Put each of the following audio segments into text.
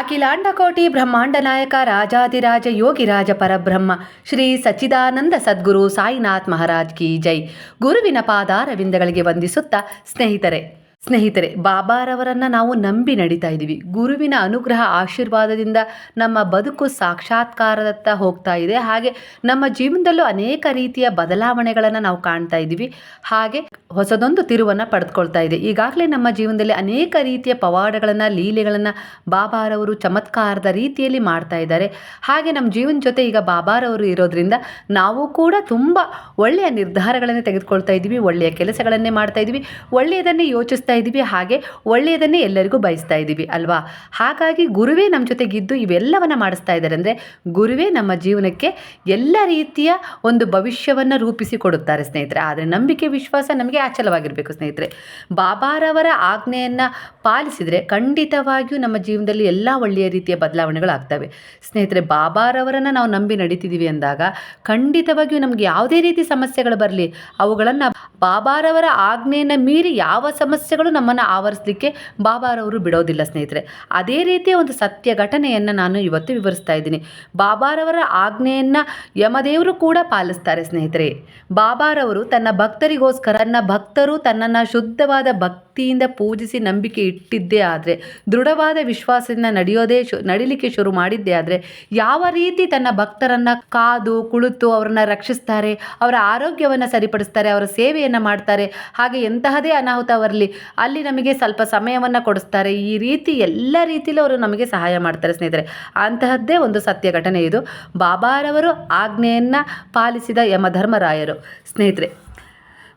ಅಖಿಲಾಂಡಕೋಟಿ ಬ್ರಹ್ಮಾಂಡ ನಾಯಕ ರಾಜಾದಿರಾಜ ಯೋಗಿರಾಜ ಪರಬ್ರಹ್ಮ, ಶ್ರೀ ಸಚ್ಚಿದಾನಂದ ಸದ್ಗುರು ಸಾಯಿನಾಥ್ ಮಹಾರಾಜ್ ಕಿ ಜೈ. ಗುರುವಿನ ಪಾದಾರವಿಂದಗಳಿಗೆ ವಂದಿಸುತ್ತಾ ಸ್ನೇಹಿತರೆ ಸ್ನೇಹಿತರೆ, ಬಾಬಾರವರನ್ನು ನಾವು ನಂಬಿ ನಡೀತಾ ಇದ್ದೀವಿ. ಗುರುವಿನ ಅನುಗ್ರಹ ಆಶೀರ್ವಾದದಿಂದ ನಮ್ಮ ಬದುಕು ಸಾಕ್ಷಾತ್ಕಾರದತ್ತ ಹೋಗ್ತಾ ಇದೆ. ಹಾಗೆ ನಮ್ಮ ಜೀವನದಲ್ಲೂ ಅನೇಕ ರೀತಿಯ ಬದಲಾವಣೆಗಳನ್ನು ನಾವು ಕಾಣ್ತಾ ಇದ್ದೀವಿ. ಹಾಗೆ ಹೊಸದೊಂದು ತಿರುವನ್ನು ಪಡೆದುಕೊಳ್ತಾ ಇದೆ. ಈಗಾಗಲೇ ನಮ್ಮ ಜೀವನದಲ್ಲಿ ಅನೇಕ ರೀತಿಯ ಪವಾಡಗಳನ್ನು, ಲೀಲೆಗಳನ್ನು ಬಾಬಾರವರು ಚಮತ್ಕಾರದ ರೀತಿಯಲ್ಲಿ ಮಾಡ್ತಾ ಇದ್ದಾರೆ. ಹಾಗೆ ನಮ್ಮ ಜೀವನ ಜೊತೆ ಈಗ ಬಾಬಾರವರು ಇರೋದ್ರಿಂದ ನಾವು ಕೂಡ ತುಂಬ ಒಳ್ಳೆಯ ನಿರ್ಧಾರಗಳನ್ನು ತೆಗೆದುಕೊಳ್ತಾ ಇದ್ದೀವಿ, ಒಳ್ಳೆಯ ಕೆಲಸಗಳನ್ನೇ ಮಾಡ್ತಾ ಇದ್ದೀವಿ, ಒಳ್ಳೆಯದನ್ನೇ ಯೋಚಿಸ್ತಾ ಇದ್ದೀವಿ, ಹಾಗೆ ಒಳ್ಳೆಯದನ್ನೇ ಎಲ್ಲರಿಗೂ ಬಯಸ್ತಾ ಇದ್ದೀವಿ, ಅಲ್ವಾ? ಹಾಗಾಗಿ ಗುರುವೇ ನಮ್ಮ ಜೊತೆಗಿದ್ದು ಇವೆಲ್ಲವನ್ನು ಮಾಡಿಸ್ತಾ ಇದ್ದಾರೆ ಅಂದರೆ ಗುರುವೇ ನಮ್ಮ ಜೀವನಕ್ಕೆ ಎಲ್ಲ ರೀತಿಯ ಒಂದು ಭವಿಷ್ಯವನ್ನು ರೂಪಿಸಿ ಕೊಡುತ್ತಾರೆ ಸ್ನೇಹಿತರೆ. ಆದರೆ ನಂಬಿಕೆ, ವಿಶ್ವಾಸ ನಮಗೆ ಅಚಲವಾಗಿರಬೇಕು ಸ್ನೇಹಿತರೆ. ಬಾಬಾರವರ ಆಜ್ಞೆಯನ್ನು ಪಾಲಿಸಿದರೆ ಖಂಡಿತವಾಗಿಯೂ ನಮ್ಮ ಜೀವನದಲ್ಲಿ ಎಲ್ಲ ಒಳ್ಳೆಯ ರೀತಿಯ ಬದಲಾವಣೆಗಳಾಗ್ತವೆ. ಸ್ನೇಹಿತರೆ, ಬಾಬಾರವರನ್ನು ನಾವು ನಂಬಿ ನಡೀತಿದ್ದೀವಿ ಅಂದಾಗ ಖಂಡಿತವಾಗಿಯೂ ನಮಗೆ ಯಾವುದೇ ರೀತಿ ಸಮಸ್ಯೆಗಳು ಬರಲಿ, ಅವುಗಳನ್ನು ಬಾಬಾರವರ ಆಜ್ಞೆಯನ್ನು ಮೀರಿ ಯಾವ ಸಮಸ್ಯೆಗಳು ನಮ್ಮನ್ನು ಆವರಿಸಲಿಕ್ಕೆ ಬಾಬಾರವರು ಬಿಡೋದಿಲ್ಲ ಸ್ನೇಹಿತರೆ. ಅದೇ ರೀತಿಯ ಒಂದು ಸತ್ಯ ಘಟನೆಯನ್ನು ನಾನು ಇವತ್ತು ವಿವರಿಸ್ತಾ ಇದ್ದೀನಿ. ಬಾಬಾರವರ ಆಜ್ಞೆಯನ್ನು ಯಮದೇವರು ಕೂಡ ಪಾಲಿಸ್ತಾರೆ ಸ್ನೇಹಿತರೆ. ಬಾಬಾರವರು ತನ್ನ ಭಕ್ತರಿಗೋಸ್ಕರ ತನ್ನ ಭಕ್ತರು ತನ್ನನ್ನು ಶುದ್ಧವಾದ ಭಕ್ತಿಯಿಂದ ಪೂಜಿಸಿ ನಂಬಿಕೆ ಇಟ್ಟಿದ್ದೇ ಆದರೆ, ದೃಢವಾದ ವಿಶ್ವಾಸದಿಂದ ನಡೆಯೋದೇ ಶು, ನಡಿಲಿಕ್ಕೆ ಶುರು ಮಾಡಿದ್ದೇ ಆದರೆ, ಯಾವ ರೀತಿ ತನ್ನ ಭಕ್ತರನ್ನು ಕಾದು, ಕುಳಿತು ಅವರನ್ನು ರಕ್ಷಿಸ್ತಾರೆ, ಅವರ ಆರೋಗ್ಯವನ್ನು ಸರಿಪಡಿಸ್ತಾರೆ, ಅವರ ಸೇವೆಯನ್ನು ಮಾಡ್ತಾರೆ. ಹಾಗೆ ಎಂತಹದೇ ಅನಾಹುತ ಬರಲಿ, ಅಲ್ಲಿ ನಮಗೆ ಸ್ವಲ್ಪ ಸಮಯವನ್ನು ಕೊಡಿಸ್ತಾರೆ. ಈ ರೀತಿ ಎಲ್ಲ ರೀತಿಯಲ್ಲೂ ಅವರು ನಮಗೆ ಸಹಾಯ ಮಾಡ್ತಾರೆ ಸ್ನೇಹಿತರೆ. ಅಂತಹದ್ದೇ ಒಂದು ಸತ್ಯ ಘಟನೆ ಇದು. ಬಾಬಾರವರು ಆಜ್ಞೆಯನ್ನು ಪಾಲಿಸಿದ ಯಮಧರ್ಮರಾಯರು. ಸ್ನೇಹಿತರೆ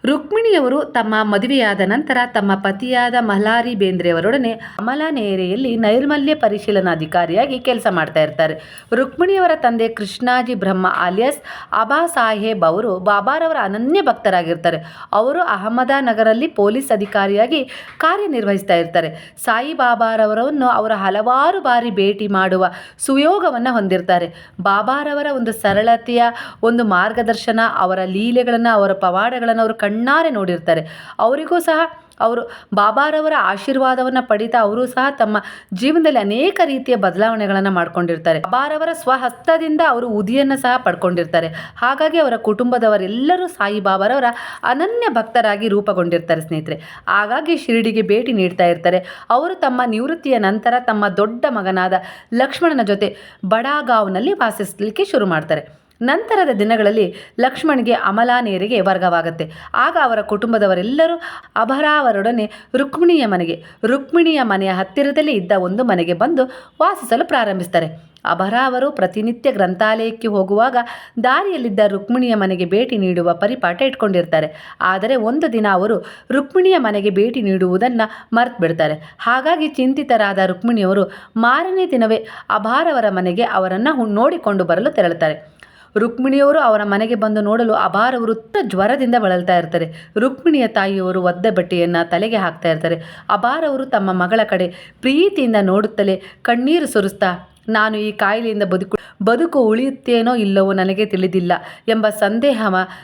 ರುಕ್ಮಿಣಿಯವರು ತಮ್ಮ ಮದುವೆಯಾದ ನಂತರ ತಮ್ಮ ಪತಿಯಾದ ಮಲ್ಹಾರಿ ಬೇಂದ್ರೆಯವರೊಡನೆ ಅಮಲನೇರೆಯಲ್ಲಿ ನೈರ್ಮಲ್ಯ ಪರಿಶೀಲನಾಧಿಕಾರಿಯಾಗಿ ಕೆಲಸ ಮಾಡ್ತಾ ಇರ್ತಾರೆ. ರುಕ್ಮಿಣಿಯವರ ತಂದೆ ಕೃಷ್ಣಾಜಿ ಬ್ರಹ್ಮ ಆಲಿಯಸ್ ಅಬಾ ಸಾಹೇಬ್ ಅವರು ಬಾಬಾರವರ ಅನನ್ಯ ಭಕ್ತರಾಗಿರ್ತಾರೆ. ಅವರು ಅಹಮದಾನಗರಲ್ಲಿ ಪೊಲೀಸ್ ಅಧಿಕಾರಿಯಾಗಿ ಕಾರ್ಯನಿರ್ವಹಿಸ್ತಾ ಇರ್ತಾರೆ. ಸಾಯಿಬಾಬಾರವರನ್ನು ಅವರ ಹಲವಾರು ಬಾರಿ ಭೇಟಿ ಮಾಡುವ ಸುಯೋಗವನ್ನು ಹೊಂದಿರ್ತಾರೆ. ಬಾಬಾರವರ ಒಂದು ಸರಳತೆಯ ಒಂದು ಮಾರ್ಗದರ್ಶನ, ಅವರ ಲೀಲೆಗಳನ್ನು, ಅವರ ಪವಾಡಗಳನ್ನು ಅವರು ಕಣ್ಣಾರೆ ನೋಡಿರ್ತಾರೆ. ಅವರಿಗೂ ಸಹ ಅವರು ಬಾಬಾರವರ ಆಶೀರ್ವಾದವನ್ನು ಪಡಿತಾ ಅವರು ಸಹ ತಮ್ಮ ಜೀವನದಲ್ಲಿ ಅನೇಕ ರೀತಿಯ ಬದಲಾವಣೆಗಳನ್ನು ಮಾಡಿಕೊಂಡಿರ್ತಾರೆ. ಬಾಬಾರವರ ಸ್ವಹಸ್ತದಿಂದ ಅವರು ಉದಿಯನ್ನು ಸಹ ಪಡ್ಕೊಂಡಿರ್ತಾರೆ. ಹಾಗಾಗಿ ಅವರ ಕುಟುಂಬದವರೆಲ್ಲರೂ ಸಾಯಿ ಬಾಬಾರವರ ಅನನ್ಯ ಭಕ್ತರಾಗಿ ರೂಪುಗೊಂಡಿರ್ತಾರೆ ಸ್ನೇಹಿತರೆ. ಹಾಗಾಗಿ ಶಿರಡಿಗೆ ಭೇಟಿ ನೀಡ್ತಾ ಇರ್ತಾರೆ. ಅವರು ತಮ್ಮ ನಿವೃತ್ತಿಯ ನಂತರ ತಮ್ಮ ದೊಡ್ಡ ಮಗನಾದ ಲಕ್ಷ್ಮಣನ ಜೊತೆ ಬಡಾಗಾವ್ನಲ್ಲಿ ವಾಸಿಸಲಿಕ್ಕೆ ಶುರು ಮಾಡ್ತಾರೆ. ನಂತರದ ದಿನಗಳಲ್ಲಿ ಲಕ್ಷ್ಮಣ್ಗೆ ಅಮಲಾನೇರಿಗೆ ವರ್ಗವಾಗುತ್ತೆ. ಆಗ ಅವರ ಕುಟುಂಬದವರೆಲ್ಲರೂ ಅಭರಾವರೊಡನೆ ರುಕ್ಮಿಣಿಯ ಮನೆಗೆ, ರುಕ್ಮಿಣಿಯ ಮನೆಯ ಹತ್ತಿರದಲ್ಲಿ ಇದ್ದ ಒಂದು ಮನೆಗೆ ಬಂದು ವಾಸಿಸಲು ಪ್ರಾರಂಭಿಸ್ತಾರೆ. ಅಭರಾವರು ಪ್ರತಿನಿತ್ಯ ಗ್ರಂಥಾಲಯಕ್ಕೆ ಹೋಗುವಾಗ ದಾರಿಯಲ್ಲಿದ್ದ ರುಕ್ಮಿಣಿಯ ಮನೆಗೆ ಭೇಟಿ ನೀಡುವ ಪರಿಪಾಠ ಇಟ್ಕೊಂಡಿರ್ತಾರೆ. ಆದರೆ ಒಂದು ದಿನ ಅವರು ರುಕ್ಮಿಣಿಯ ಮನೆಗೆ ಭೇಟಿ ನೀಡುವುದನ್ನು ಮರ್ತು ಬಿಡ್ತಾರೆ ಹಾಗಾಗಿ ಚಿಂತಿತರಾದ ರುಕ್ಮಿಣಿಯವರು ಮಾರನೇ ದಿನವೇ ಅಭಾರವರ ಮನೆಗೆ ಅವರನ್ನು ನೋಡಿಕೊಂಡು ಬರಲು ತೆರಳುತ್ತಾರೆ. ರುಕ್ಮಿಣಿಯವರು ಅವರ ಮನೆಗೆ ಬಂದು ನೋಡಲು ಅಪಾರವರು ಜ್ವರದಿಂದ ಬಳಲ್ತಾ ಇರ್ತಾರೆ. ರುಕ್ಮಿಣಿಯ ತಾಯಿಯವರು ಒದ್ದ ಬಟ್ಟೆಯನ್ನು ತಲೆಗೆ ಹಾಕ್ತಾ ಇರ್ತಾರೆ. ಅಪಾರವರು ತಮ್ಮ ಮಗಳ ಕಡೆ ಪ್ರೀತಿಯಿಂದ ನೋಡುತ್ತಲೇ ಕಣ್ಣೀರು ಸುರಿಸ್ತಾ ನಾನು ಈ ಕಾಯಿಲೆಯಿಂದ ಬದುಕು ಬದುಕು ಉಳಿಯುತ್ತೇನೋ ಇಲ್ಲವೋ ನನಗೆ ತಿಳಿದಿಲ್ಲ ಎಂಬ ಸಂದೇಹ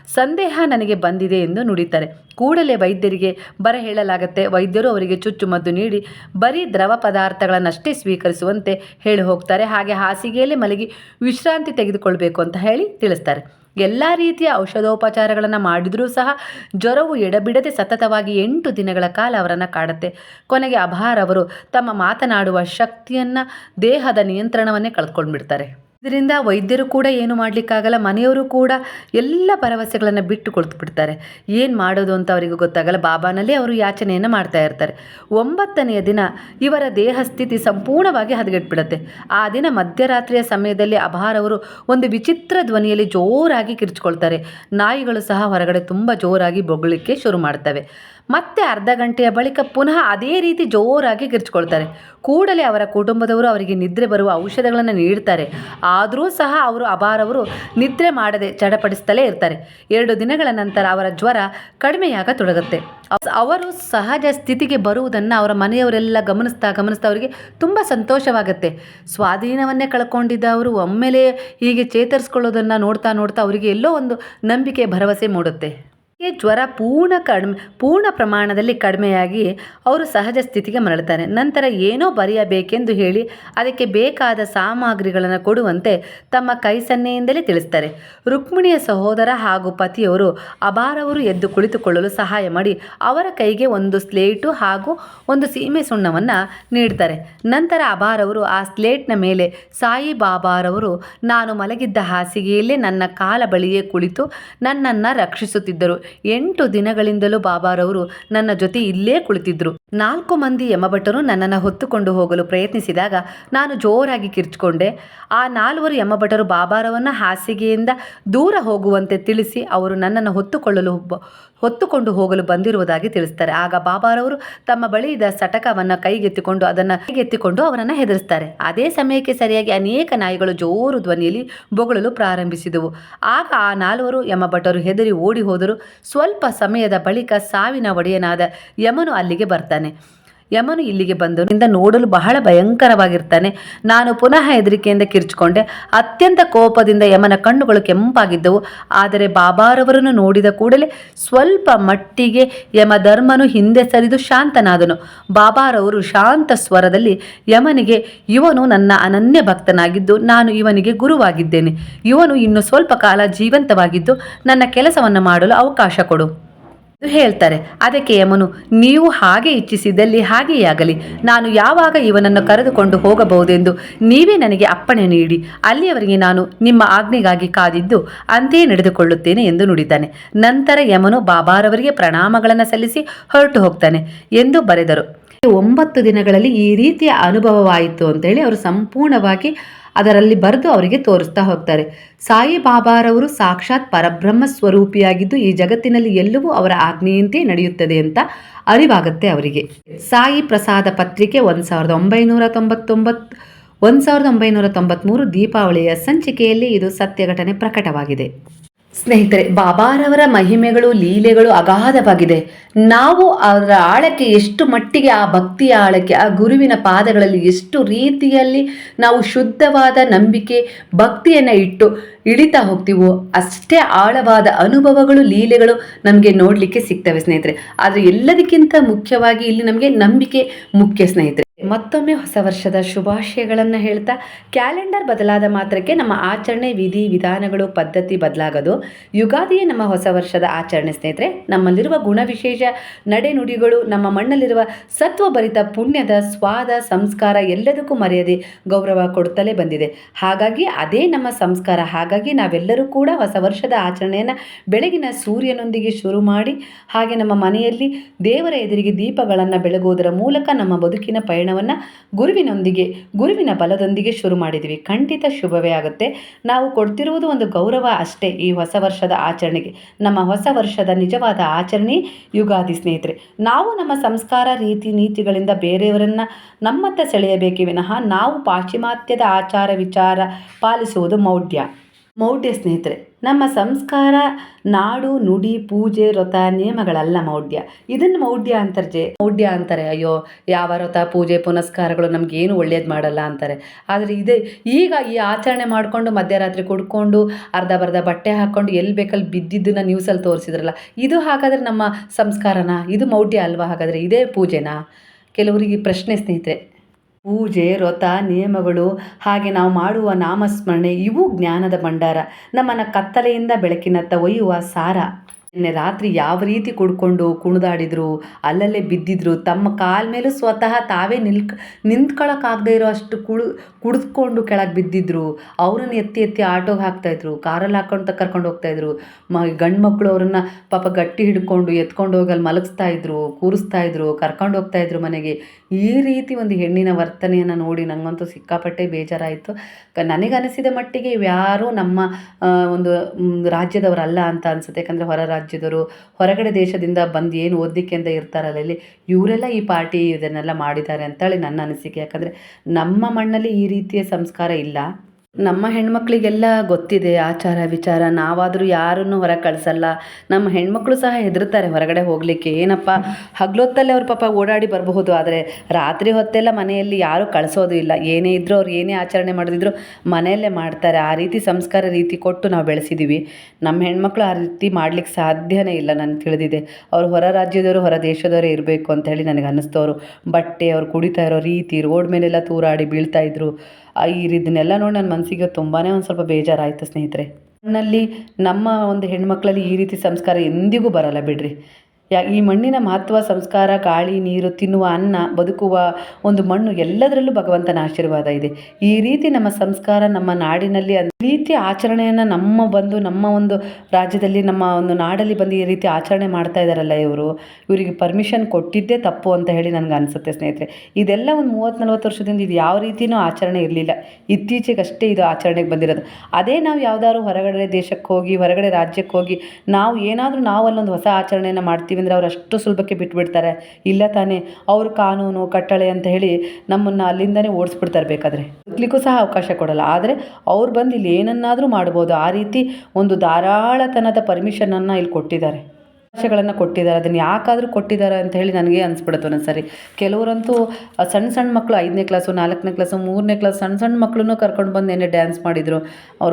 ಸಂದೇಹ ನನಗೆ ಬಂದಿದೆ ಎಂದು ನುಡಿತಾರೆ. ಕೂಡಲೇ ವೈದ್ಯರಿಗೆ ಬರ ಹೇಳಲಾಗುತ್ತೆ. ವೈದ್ಯರು ಅವರಿಗೆ ಚುಚ್ಚುಮದ್ದು ನೀಡಿ ಬರೀ ದ್ರವ ಪದಾರ್ಥಗಳನ್ನಷ್ಟೇ ಸ್ವೀಕರಿಸುವಂತೆ ಹೇಳಿ ಹೋಗ್ತಾರೆ. ಹಾಗೆ ಹಾಸಿಗೆಯಲ್ಲೇ ಮಲಗಿ ವಿಶ್ರಾಂತಿ ತೆಗೆದುಕೊಳ್ಬೇಕು ಅಂತ ಹೇಳಿ ತಿಳಿಸ್ತಾರೆ. ಎಲ್ಲ ರೀತಿಯ ಔಷಧೋಪಚಾರಗಳನ್ನು ಮಾಡಿದರೂ ಸಹ ಜ್ವರವು ಎಡಬಿಡದೆ ಸತತವಾಗಿ ಎಂಟು ದಿನಗಳ ಕಾಲ ಅವರನ್ನು ಕಾಡುತ್ತೆ. ಕೊನೆಗೆ ಅಭಾರ್ ಅವರು ತಮ್ಮ ಮಾತನಾಡುವ ಶಕ್ತಿಯನ್ನು ದೇಹದ ನಿಯಂತ್ರಣವನ್ನೇ ಕಳ್ಕೊಂಡ್ಬಿಡ್ತಾರೆ. ಇದರಿಂದ ವೈದ್ಯರು ಕೂಡ ಏನು ಮಾಡಲಿಕ್ಕಾಗಲ್ಲ, ಮನೆಯವರು ಕೂಡ ಎಲ್ಲ ಭರವಸೆಗಳನ್ನು ಬಿಟ್ಟು ಕೊಳ್ತು ಬಿಡ್ತಾರೆ. ಏನು ಮಾಡೋದು ಅಂತ ಅವರಿಗೆ ಗೊತ್ತಾಗಲ್ಲ. ಬಾಬಾನಲ್ಲಿ ಅವರು ಯಾಚನೆಯನ್ನು ಮಾಡ್ತಾ ಇರ್ತಾರೆ. ಒಂಬತ್ತನೆಯ ದಿನ ಇವರ ದೇಹ ಸ್ಥಿತಿ ಸಂಪೂರ್ಣವಾಗಿ ಹದಗೆಟ್ಬಿಡುತ್ತೆ. ಆ ದಿನ ಮಧ್ಯರಾತ್ರಿಯ ಸಮಯದಲ್ಲಿ ಅಭಾರ್ ಅವರು ಒಂದು ವಿಚಿತ್ರ ಧ್ವನಿಯಲ್ಲಿ ಜೋರಾಗಿ ಕಿರ್ಚ್ಕೊಳ್ತಾರೆ. ನಾಯಿಗಳು ಸಹ ಹೊರಗಡೆ ತುಂಬ ಜೋರಾಗಿ ಬೊಗಳಲಿಕ್ಕೆ ಶುರು ಮಾಡ್ತವೆ. ಮತ್ತೆ ಅರ್ಧ ಗಂಟೆಯ ಬಳಿಕ ಪುನಃ ಅದೇ ರೀತಿ ಜೋರಾಗಿ ಕಿರ್ಚ್ಕೊಳ್ತಾರೆ ಕೂಡಲೇ ಅವರ ಕುಟುಂಬದವರು ಅವರಿಗೆ ನಿದ್ರೆ ಬರುವ ಔಷಧಗಳನ್ನು ನೀಡ್ತಾರೆ. ಆದರೂ ಸಹ ಅವರು ಅಬಾರವರು ನಿದ್ರೆ ಮಾಡದೆ ಚಡಪಡಿಸ್ತಲೇ ಇರ್ತಾರೆ. ಎರಡು ದಿನಗಳ ನಂತರ ಅವರ ಜ್ವರ ಕಡಿಮೆಯಾಗ ತೊಡಗುತ್ತೆ. ಅವರು ಸಹಜ ಸ್ಥಿತಿಗೆ ಬರುವುದನ್ನು ಅವರ ಮನೆಯವರೆಲ್ಲ ಗಮನಿಸ್ತಾ ಗಮನಿಸ್ತಾ ಅವರಿಗೆ ತುಂಬ ಸಂತೋಷವಾಗುತ್ತೆ. ಸ್ವಾಧೀನವನ್ನೇ ಕಳ್ಕೊಂಡಿದ್ದ ಅವರು ಒಮ್ಮೆಲೇ ಹೀಗೆ ಚೇತರಿಸ್ಕೊಳ್ಳೋದನ್ನು ನೋಡ್ತಾ ನೋಡ್ತಾ ಅವರಿಗೆ ಎಲ್ಲೋ ಒಂದು ನಂಬಿಕೆ ಭರವಸೆ ಮೂಡುತ್ತೆ. ಈ ಜ್ವರ ಪೂರ್ಣ ಕಡಿಮೆ, ಪೂರ್ಣ ಪ್ರಮಾಣದಲ್ಲಿ ಕಡಿಮೆಯಾಗಿ ಅವರು ಸಹಜ ಸ್ಥಿತಿಗೆ ಮರಳುತ್ತಾರೆ. ನಂತರ ಏನೋ ಬರೆಯಬೇಕೆಂದು ಹೇಳಿ ಅದಕ್ಕೆ ಬೇಕಾದ ಸಾಮಗ್ರಿಗಳನ್ನು ಕೊಡುವಂತೆ ತಮ್ಮ ಕೈ ಸನ್ನೆಯಿಂದಲೇ ತಿಳಿಸ್ತಾರೆ. ರುಕ್ಮಿಣಿಯ ಸಹೋದರ ಹಾಗೂ ಪತಿಯವರು ಅಬಾರವರು ಎದ್ದು ಕುಳಿತುಕೊಳ್ಳಲು ಸಹಾಯ ಮಾಡಿ ಅವರ ಕೈಗೆ ಒಂದು ಸ್ಲೇಟು ಹಾಗೂ ಒಂದು ಸೀಮೆ ಸುಣ್ಣವನ್ನು ನೀಡ್ತಾರೆ. ನಂತರ ಅಬಾರವರು ಆ ಸ್ಲೇಟ್ನ ಮೇಲೆ ಸಾಯಿ ಬಾಬಾರವರು ನಾನು ಮಲಗಿದ್ದ ಹಾಸಿಗೆಯಲ್ಲೇ ನನ್ನ ಕಾಲ ಬಳಿಯೇ ಕುಳಿತು ನನ್ನನ್ನು ರಕ್ಷಿಸುತ್ತಿದ್ದರು. ಎಂಟು ದಿನಗಳಿಂದಲೂ ಬಾಬಾರವರು ನನ್ನ ಜೊತೆ ಇಲ್ಲೇ ಕುಳಿತಿದ್ರು. ನಾಲ್ಕು ಮಂದಿ ಯಮಭಟ್ಟರು ನನ್ನನ್ನು ಹೊತ್ತುಕೊಂಡು ಹೋಗಲು ಪ್ರಯತ್ನಿಸಿದಾಗ ನಾನು ಜೋರಾಗಿ ಕಿರ್ಚಿಕೊಂಡೆ. ಆ ನಾಲ್ವರು ಯಮಭಟ್ಟರು ಬಾಬಾರವನ್ನು ಹಾಸಿಗೆಯಿಂದ ದೂರ ಹೋಗುವಂತೆ ತಿಳಿಸಿ ಅವರು ನನ್ನನ್ನು ಹೊತ್ತುಕೊಳ್ಳಲು ಹೊತ್ತುಕೊಂಡು ಹೋಗಲು ಬಂದಿರುವುದಾಗಿ ತಿಳಿಸ್ತಾರೆ. ಆಗ ಬಾಬಾರವರು ತಮ್ಮ ಬಳಿ ಇದ್ದ ಸಟಕವನ್ನು ಕೈಗೆತ್ತಿಕೊಂಡು ಅದನ್ನು ಕೈಗೆತ್ತಿಕೊಂಡು ಅವರನ್ನು ಹೆದರಿಸ್ತಾರೆ. ಅದೇ ಸಮಯಕ್ಕೆ ಸರಿಯಾಗಿ ಅನೇಕ ನಾಯಿಗಳು ಜೋರು ಧ್ವನಿಯಲ್ಲಿ ಬೊಗಳಲು ಪ್ರಾರಂಭಿಸಿದವು. ಆಗ ಆ ನಾಲ್ವರು ಯಮಭಟರು ಹೆದರಿ ಓಡಿ ಹೋದರು. ಸ್ವಲ್ಪ ಸಮಯದ ಬಳಿಕ ಸಾವಿನ ಒಡೆಯನಾದ ಯಮನು ಅಲ್ಲಿಗೆ ಬರ್ತಾನೆ. ಯಮನು ಇಲ್ಲಿಗೆ ಬಂದು ನಿಂದ ನೋಡಲು ಬಹಳ ಭಯಂಕರವಾಗಿರ್ತಾನೆ. ನಾನು ಪುನಃ ಹೆದರಿಕೆಯಿಂದ ಕಿರ್ಚಿಕೊಂಡೆ. ಅತ್ಯಂತ ಕೋಪದಿಂದ ಯಮನ ಕಣ್ಣುಗಳು ಕೆಂಪಾಗಿದ್ದವು. ಆದರೆ ಬಾಬಾರವರನ್ನು ನೋಡಿದ ಕೂಡಲೇ ಸ್ವಲ್ಪ ಮಟ್ಟಿಗೆ ಯಮಧರ್ಮನು ಹಿಂದೆ ಸರಿದು ಶಾಂತನಾದನು. ಬಾಬಾರವರು ಶಾಂತ ಸ್ವರದಲ್ಲಿ, ಯಮನಿಗೆ, ಇವನು ನನ್ನ ಅನನ್ಯ ಭಕ್ತನಾಗಿದ್ದು, ನಾನು ಇವನಿಗೆ ಗುರುವಾಗಿದ್ದೇನೆ. ಇವನು ಇನ್ನು ಸ್ವಲ್ಪ ಕಾಲ ಜೀವಂತವಾಗಿದ್ದು, ನನ್ನ ಕೆಲಸವನ್ನು ಮಾಡಲು ಅವಕಾಶ ಕೊಡು. ಹೇಳ್ತಾರೆ, ಅದಕ್ಕೆ ಯಮನು, ನೀವು ಹಾಗೆ ಇಚ್ಛಿಸಿದಲ್ಲಿ ಹಾಗೆಯೇ ಆಗಲಿ. ನಾನು ಯಾವಾಗ ಇವನನ್ನು ಕರೆದುಕೊಂಡು ಹೋಗಬಹುದೆಂದು ನೀವೇ ನನಗೆ ಅಪ್ಪಣೆ ನೀಡಿ. ಅಲ್ಲಿಯವರೆಗೆ ನಾನು ನಿಮ್ಮ ಆಜ್ಞೆಗಾಗಿ ಕಾದಿದ್ದು ಅಂತೆಯೇ ನಡೆದುಕೊಳ್ಳುತ್ತೇನೆ ಎಂದು ನುಡಿದ್ದಾನೆ ನಂತರ ಯಮನು ಬಾಬಾರವರಿಗೆ ಪ್ರಣಾಮಗಳನ್ನು ಸಲ್ಲಿಸಿ ಹೊರಟು ಹೋಗ್ತಾನೆ ಎಂದು ಬರೆದರು. ಒಂಬತ್ತು ದಿನಗಳಲ್ಲಿ ಈ ರೀತಿಯ ಅನುಭವವಾಯಿತು ಅಂತೇಳಿ ಅವರು ಸಂಪೂರ್ಣವಾಗಿ ಅದರಲ್ಲಿ ಬರೆದು ಅವರಿಗೆ ತೋರಿಸ್ತಾ ಹೋಗ್ತಾರೆ. ಸಾಯಿ ಬಾಬಾರವರು ಸಾಕ್ಷಾತ್ ಪರಬ್ರಹ್ಮ ಸ್ವರೂಪಿಯಾಗಿದ್ದು ಈ ಜಗತ್ತಿನಲ್ಲಿ ಎಲ್ಲವೂ ಅವರ ಆಜ್ಞೆಯಂತೆ ನಡೆಯುತ್ತದೆ ಅಂತ ಅರಿವಾಗುತ್ತೆ ಅವರಿಗೆ. ಸಾಯಿ ಪ್ರಸಾದ ಪತ್ರಿಕೆ ಒಂದು ಸಾವಿರದ ಒಂಬೈನೂರ ತೊಂಬತ್ತೊಂಬತ್ತು ಒಂದು ಸಾವಿರದ ಒಂಬೈನೂರ ತೊಂಬತ್ತ್ಮೂರು ದೀಪಾವಳಿಯ ಸಂಚಿಕೆಯಲ್ಲಿ ಇದು ಸತ್ಯ ಘಟನೆ ಪ್ರಕಟವಾಗಿದೆ. ಸ್ನೇಹಿತರೆ, ಬಾಬಾರವರ ಮಹಿಮೆಗಳು, ಲೀಲೆಗಳು ಅಗಾಧವಾಗಿದೆ. ನಾವು ಅದರ ಆಳಕ್ಕೆ ಎಷ್ಟು ಮಟ್ಟಿಗೆ, ಆ ಭಕ್ತಿಯ ಆಳಕ್ಕೆ, ಆ ಗುರುವಿನ ಪಾದಗಳಲ್ಲಿ ಎಷ್ಟು ರೀತಿಯಲ್ಲಿ ನಾವು ಶುದ್ಧವಾದ ನಂಬಿಕೆ, ಭಕ್ತಿಯನ್ನು ಇಟ್ಟು ಇಳಿತಾ ಹೋಗ್ತೀವೋ, ಅಷ್ಟೇ ಆಳವಾದ ಅನುಭವಗಳು, ಲೀಲೆಗಳು ನಮಗೆ ನೋಡಲಿಕ್ಕೆ ಸಿಗ್ತವೆ ಸ್ನೇಹಿತರೆ. ಆದರೆ ಎಲ್ಲದಕ್ಕಿಂತ ಮುಖ್ಯವಾಗಿ ಇಲ್ಲಿ ನಮಗೆ ನಂಬಿಕೆ ಮುಖ್ಯ ಸ್ನೇಹಿತರೆ. ಮತ್ತೊಮ್ಮೆ ಹೊಸ ವರ್ಷದ ಶುಭಾಶಯಗಳನ್ನು ಹೇಳ್ತಾ, ಕ್ಯಾಲೆಂಡರ್ ಬದಲಾದ ಮಾತ್ರಕ್ಕೆ ನಮ್ಮ ಆಚರಣೆ ವಿಧಿ ವಿಧಾನಗಳು ಪದ್ಧತಿ ಬದಲಾಗೋದು. ಯುಗಾದಿಯೇ ನಮ್ಮ ಹೊಸ ವರ್ಷದ ಆಚರಣೆ ಸ್ನೇಹಿತರೆ. ನಮ್ಮಲ್ಲಿರುವ ಗುಣವಿಶೇಷ ನಡೆನುಡಿಗಳು, ನಮ್ಮ ಮಣ್ಣಲ್ಲಿರುವ ಸತ್ವಭರಿತ ಪುಣ್ಯದ ಸ್ವಾದ, ಸಂಸ್ಕಾರ ಎಲ್ಲದಕ್ಕೂ ಮರೆಯದೆ ಗೌರವ ಕೊಡುತ್ತಲೇ ಬಂದಿದೆ. ಹಾಗಾಗಿ ಅದೇ ನಮ್ಮ ಸಂಸ್ಕಾರ. ಹಾಗಾಗಿ ನಾವೆಲ್ಲರೂ ಕೂಡ ಹೊಸ ವರ್ಷದ ಆಚರಣೆಯನ್ನು ಬೆಳಗಿನ ಸೂರ್ಯನೊಂದಿಗೆ ಶುರು ಮಾಡಿ, ಹಾಗೆ ನಮ್ಮ ಮನೆಯಲ್ಲಿ ದೇವರ ಎದುರಿಗೆ ದೀಪಗಳನ್ನು ಬೆಳಗುವುದರ ಮೂಲಕ ನಮ್ಮ ಬದುಕಿನ ಪಯಣವನ್ನು ಗುರುವಿನೊಂದಿಗೆ, ಗುರುವಿನ ಬಲದೊಂದಿಗೆ ಶುರು ಮಾಡಿದ್ವಿ. ಖಂಡಿತ ಶುಭವೇ ಆಗುತ್ತೆ. ನಾವು ಕೊಡ್ತಿರುವುದು ಒಂದು ಗೌರವ ಅಷ್ಟೇ ಈ ಹೊಸ ವರ್ಷದ ಆಚರಣೆಗೆ. ನಮ್ಮ ಹೊಸ ವರ್ಷದ ನಿಜವಾದ ಆಚರಣೆ ಯುಗಾದಿ ಸ್ನೇಹಿತರೆ. ನಾವು ನಮ್ಮ ಸಂಸ್ಕಾರ ರೀತಿ ನೀತಿಗಳಿಂದ ಬೇರೆಯವರನ್ನ ನಮ್ಮತ್ತ ಸೆಳೆಯಬೇಕೇ ವಿನಃ ನಾವು ಪಾಶ್ಚಿಮಾತ್ಯದ ಆಚಾರ ವಿಚಾರ ಪಾಲಿಸುವುದು ಮೌಢ್ಯ. ಮೌಢ್ಯ ಸ್ನೇಹಿತರೆ, ನಮ್ಮ ಸಂಸ್ಕಾರ, ನಾಡು, ನುಡಿ, ಪೂಜೆ, ವ್ರತ, ನಿಯಮಗಳಲ್ಲ ಮೌಢ್ಯ. ಇದನ್ನು ಮೌಢ್ಯ ಅಂತರ್ಜೆ. ಮೌಢ್ಯ ಅಂತಾರೆ, ಅಯ್ಯೋ, ಯಾವ ವ್ರತ, ಪೂಜೆ, ಪುನಸ್ಕಾರಗಳು ನಮಗೇನು ಒಳ್ಳೇದು ಮಾಡಲ್ಲ ಅಂತಾರೆ. ಆದರೆ ಇದೇ, ಈಗ ಈ ಆಚರಣೆ ಮಾಡಿಕೊಂಡು, ಮಧ್ಯರಾತ್ರಿ ಕುಡ್ಕೊಂಡು, ಅರ್ಧ ಬರ್ಧ ಬಟ್ಟೆ ಹಾಕ್ಕೊಂಡು ಎಲ್ಲಿ ಬೇಕಲ್ಲಿ ಬಿದ್ದಿದ್ದನ್ನು ನ್ಯೂಸಲ್ಲಿ ತೋರಿಸಿದ್ರಲ್ಲ, ಇದು ಹಾಗಾದರೆ ನಮ್ಮ ಸಂಸ್ಕಾರನ, ಇದು ಮೌಢ್ಯ ಅಲ್ವಾ ಹಾಗಾದರೆ, ಇದೇ ಪೂಜೆನಾ? ಕೆಲವರಿಗೆ ಪ್ರಶ್ನೆ ಸ್ನೇಹಿತರೆ ಪೂಜೆ, ವ್ರತ, ನಿಯಮಗಳು, ಹಾಗೆ ನಾವು ಮಾಡುವ ನಾಮಸ್ಮರಣೆ, ಇವು ಜ್ಞಾನದ ಭಂಡಾರ. ನಮ್ಮನ್ನು ಕತ್ತಲೆಯಿಂದ ಬೆಳಕಿನತ್ತ ಒಯ್ಯುವ ಸಾರ. ನಿನ್ನೆ ರಾತ್ರಿ ಯಾವ ರೀತಿ ಕುಡ್ಕೊಂಡು ಕುಣಿದಾಡಿದ್ರು, ಅಲ್ಲಲ್ಲೇ ಬಿದ್ದಿದ್ರು, ತಮ್ಮ ಕಾಲ ಮೇಲೂ ಸ್ವತಃ ತಾವೇ ನಿಲ್ಕ್ ನಿಂತ್ಕೊಳ್ಳೋಕ್ಕಾಗದೇ ಇರೋ ಅಷ್ಟು ಕುಳು ಕುಡಿದ್ಕೊಂಡು ಕೆಳಗೆ ಬಿದ್ದಿದ್ರು. ಅವ್ರನ್ನ ಎತ್ತಿ ಎತ್ತಿ ಆಟೋಗೆ ಹಾಕ್ತಾಯಿದ್ರು ಕಾರಲ್ಲಿ ಹಾಕ್ಕೊಂಡು ಕರ್ಕೊಂಡು ಹೋಗ್ತಾಯಿದ್ರು ಮ ಗಂಡು ಮಕ್ಕಳು ಅವ್ರನ್ನ ಪಾಪ ಗಟ್ಟಿ ಹಿಡ್ಕೊಂಡು ಎತ್ಕೊಂಡು ಹೋಗಿ ಅಲ್ಲಿ ಮಲಗಿಸ್ತಾ ಇದ್ರು, ಕೂರಿಸ್ತಾ ಇದ್ರು, ಕರ್ಕೊಂಡು ಹೋಗ್ತಾ ಇದ್ರು ಮನೆಗೆ. ಈ ರೀತಿ ಒಂದು ಹೆಣ್ಣಿನ ವರ್ತನೆಯನ್ನು ನೋಡಿ ನನಗಂತೂ ಸಿಕ್ಕಾಪಟ್ಟೆ ಬೇಜಾರಾಯಿತು. ನನಗನಿಸಿದ ಮಟ್ಟಿಗೆ ಇವ್ಯಾರೂ ನಮ್ಮ ಒಂದು ರಾಜ್ಯದವರಲ್ಲ ಅಂತ ಅನ್ಸುತ್ತೆ. ಯಾಕಂದರೆ ಹೊರ ರಾಜ್ಯದವರು ಹೊರಗಡೆ ದೇಶದಿಂದ ಬಂದು ಏನು ಓದಲಿಕ್ಕೆ ಅಂತ ಇರ್ತಾರಲ್ಲ, ಇಲ್ಲಿ ಇವರೆಲ್ಲ ಈ ಪಾರ್ಟಿ ಇದನ್ನೆಲ್ಲ ಮಾಡಿದ್ದಾರೆ ಅಂತೇಳಿ ನನ್ನ ಅನಿಸಿಕೆ. ಯಾಕಂದರೆ ನಮ್ಮ ಮಣ್ಣಲ್ಲಿ ಈ ರೀತಿಯ ಸಂಸ್ಕಾರ ಇಲ್ಲ. ನಮ್ಮ ಹೆಣ್ಮಕ್ಳಿಗೆಲ್ಲ ಗೊತ್ತಿದೆ ಆಚಾರ ವಿಚಾರ. ನಾವಾದರೂ ಯಾರನ್ನು ಹೊರಗೆ ಕಳಿಸಲ್ಲ. ನಮ್ಮ ಹೆಣ್ಮಕ್ಳು ಸಹ ಹೆದರ್ತಾರೆ ಹೊರಗಡೆ ಹೋಗಲಿಕ್ಕೆ. ಏನಪ್ಪ, ಹಗಲೊತ್ತಲ್ಲಿ ಅವ್ರ ಪಾಪ ಓಡಾಡಿ ಬರಬಹುದು. ಆದರೆ ರಾತ್ರಿ ಹೊತ್ತೆಲ್ಲ ಮನೆಯಲ್ಲಿ ಯಾರೂ ಕಳಿಸೋದು ಇಲ್ಲ. ಏನೇ ಇದ್ದರೂ ಅವ್ರು ಏನೇ ಆಚರಣೆ ಮಾಡೋದಿದ್ರು ಮನೆಯಲ್ಲೇ ಮಾಡ್ತಾರೆ. ಆ ರೀತಿ ಸಂಸ್ಕಾರ ರೀತಿ ಕೊಟ್ಟು ನಾವು ಬೆಳೆಸಿದ್ದೀವಿ ನಮ್ಮ ಹೆಣ್ಮಕ್ಳು ಆ ರೀತಿ ಮಾಡ್ಲಿಕ್ಕೆ ಸಾಧ್ಯನೇ ಇಲ್ಲ ನನಗೆ ತಿಳಿದಿದೆ. ಅವ್ರು ಹೊರ ರಾಜ್ಯದವರು, ಹೊರ ದೇಶದವರೇ ಇರಬೇಕು ಅಂತ ಹೇಳಿ ನನಗೆ ಅನ್ನಿಸ್ತು ಅವರು ಬಟ್ಟೆ ಅವ್ರು ಕುಡಿತಾ ಇರೋ ರೀತಿ ರೋಡ್ ಮೇಲೆಲ್ಲ ತೂರಾಡಿ ಬೀಳ್ತಾ ಇದ್ರು. ಆ ಈ ಇದನ್ನೆಲ್ಲ ನೋಡಿ ನನ್ನ ಮನಸ್ಸಿಗೆ ತುಂಬಾ ಒಂದು ಸ್ವಲ್ಪ ಬೇಜಾರಾಯಿತು ಸ್ನೇಹಿತರೆ. ನನ್ನಲ್ಲಿ ನಮ್ಮ ಒಂದು ಹೆಣ್ಮಕ್ಳಲ್ಲಿ ಈ ರೀತಿ ಸಂಸ್ಕಾರ ಎಂದಿಗೂ ಬರಲ್ಲ ಬಿಡ್ರಿ. ಯಾ, ಈ ಮಣ್ಣಿನ ಮಹತ್ವ, ಸಂಸ್ಕಾರ, ಗಾಳಿ, ನೀರು, ತಿನ್ನುವ ಅನ್ನ, ಬದುಕುವ ಒಂದು ಮಣ್ಣು ಎಲ್ಲದರಲ್ಲೂ ಭಗವಂತನ ಆಶೀರ್ವಾದ ಇದೆ. ಈ ರೀತಿ ನಮ್ಮ ಸಂಸ್ಕಾರ ನಮ್ಮ ನಾಡಿನಲ್ಲಿ ಈ ರೀತಿ ಆಚರಣೆಯನ್ನು ನಮ್ಮ ಬಂದು, ನಮ್ಮ ಒಂದು ರಾಜ್ಯದಲ್ಲಿ, ನಮ್ಮ ಒಂದು ನಾಡಲ್ಲಿ ಬಂದು ಈ ರೀತಿ ಆಚರಣೆ ಮಾಡ್ತಾ ಇದ್ದಾರಲ್ಲ ಇವರು. ಇವರಿಗೆ ಪರ್ಮಿಷನ್ ಕೊಟ್ಟಿದ್ದೇ ತಪ್ಪು ಅಂತ ಹೇಳಿ ನನಗೆ ಅನಿಸುತ್ತೆ ಸ್ನೇಹಿತರೆ. ಇದೆಲ್ಲ ಒಂದು ಮೂವತ್ತು ನಲ್ವತ್ತು ವರ್ಷದಿಂದ ಇದು ಯಾವ ರೀತಿಯೂ ಆಚರಣೆ ಇರಲಿಲ್ಲ. ಇತ್ತೀಚೆಗಷ್ಟೇ ಇದು ಆಚರಣೆಗೆ ಬಂದಿರೋದು. ಅದೇ ನಾವು ಯಾವ್ದಾದ್ರು ಹೊರಗಡೆ ದೇಶಕ್ಕೆ ಹೋಗಿ, ಹೊರಗಡೆ ರಾಜ್ಯಕ್ಕೆ ಹೋಗಿ, ನಾವು ಏನಾದರೂ ನಾವು ಅಲ್ಲೊಂದು ಹೊಸ ಆಚರಣೆಯನ್ನು ಮಾಡ್ತೀವಿ ಅಂದರೆ ಅವ್ರು ಅಷ್ಟು ಸುಲಭಕ್ಕೆ ಬಿಟ್ಬಿಡ್ತಾರೆ. ಇಲ್ಲ ತಾನೇ, ಅವ್ರ ಕಾನೂನು, ಕಟ್ಟಳೆ ಅಂತ ಹೇಳಿ ನಮ್ಮನ್ನು ಅಲ್ಲಿಂದನೇ ಓಡಿಸ್ಬಿಡ್ತಾರೆ ಬೇಕಾದರೆ. ಬದುಕಲಿಕ್ಕೂ ಸಹ ಅವಕಾಶ ಕೊಡಲ್ಲ. ಆದರೆ ಅವ್ರು ಬಂದು ಇಲ್ಲಿ ಏನನ್ನಾದರೂ ಮಾಡ್ಬೋದು. ಆ ರೀತಿ ಒಂದು ಧಾರಾಳತನದ ಪರ್ಮಿಷನನ್ನು ಇಲ್ಲಿ ಕೊಟ್ಟಿದ್ದಾರೆ. ಅವಕಾಶಗಳನ್ನು ಕೊಟ್ಟಿದ್ದಾರೆ, ಅದನ್ನು ಯಾಕಾದರೂ ಕೊಟ್ಟಿದ್ದಾರೆ ಅಂತ ಹೇಳಿ ನನಗೆ ಅನಿಸ್ಬಿಡುತ್ತೆ ಒಂದೊಂದು ಸರಿ. ಕೆಲವರಂತೂ ಸಣ್ಣ ಸಣ್ಣ ಮಕ್ಕಳು ಐದನೇ ಕ್ಲಾಸು ನಾಲ್ಕನೇ ಕ್ಲಾಸು ಮೂರನೇ ಕ್ಲಾಸ್ ಸಣ್ಣ ಸಣ್ಣ ಮಕ್ಕಳನ್ನು ಕರ್ಕೊಂಡು ಬಂದು ಏನೇ ಡ್ಯಾನ್ಸ್ ಮಾಡಿದರು.